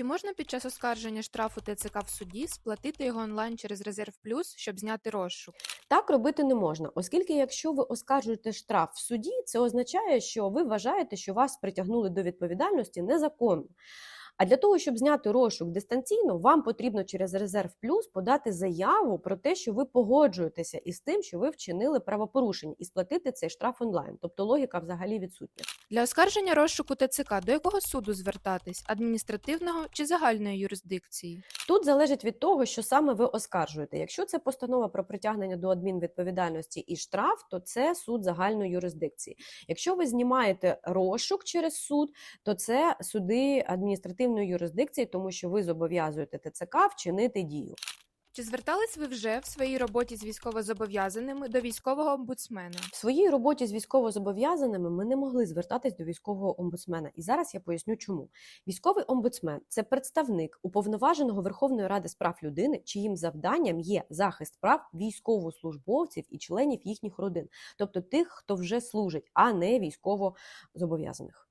Чи можна під час оскарження штрафу ТЦК в суді сплатити його онлайн через резерв плюс, щоб зняти розшук? Так робити не можна, оскільки якщо ви оскаржуєте штраф в суді, це означає, що ви вважаєте, що вас притягнули до відповідальності незаконно. А для того, щоб зняти розшук дистанційно, вам потрібно через резерв плюс подати заяву про те, що ви погоджуєтеся із тим, що ви вчинили правопорушення, і сплатити цей штраф онлайн. Тобто логіка взагалі відсутня. Для оскарження розшуку ТЦК до якого суду звертатись? Адміністративного чи загальної юрисдикції? Тут залежить від того, що саме ви оскаржуєте. Якщо це постанова про притягнення до адмінвідповідальності і штраф, то це суд загальної юрисдикції. Якщо ви знімаєте розшук через суд, то це суди адміністративної юрисдикції, тому що ви зобов'язуєте ТЦК вчинити дію. Чи звертались ви вже в своїй роботі з військовозобов'язаними до військового омбудсмена? В своїй роботі з військовозобов'язаними ми не могли звертатись до військового омбудсмена. І зараз я поясню, чому військовий омбудсмен це представник уповноваженого Верховної Ради з прав людини, чиїм завданням є захист прав військовослужбовців і членів їхніх родин, тобто тих, хто вже служить, а не військовозобов'язаних.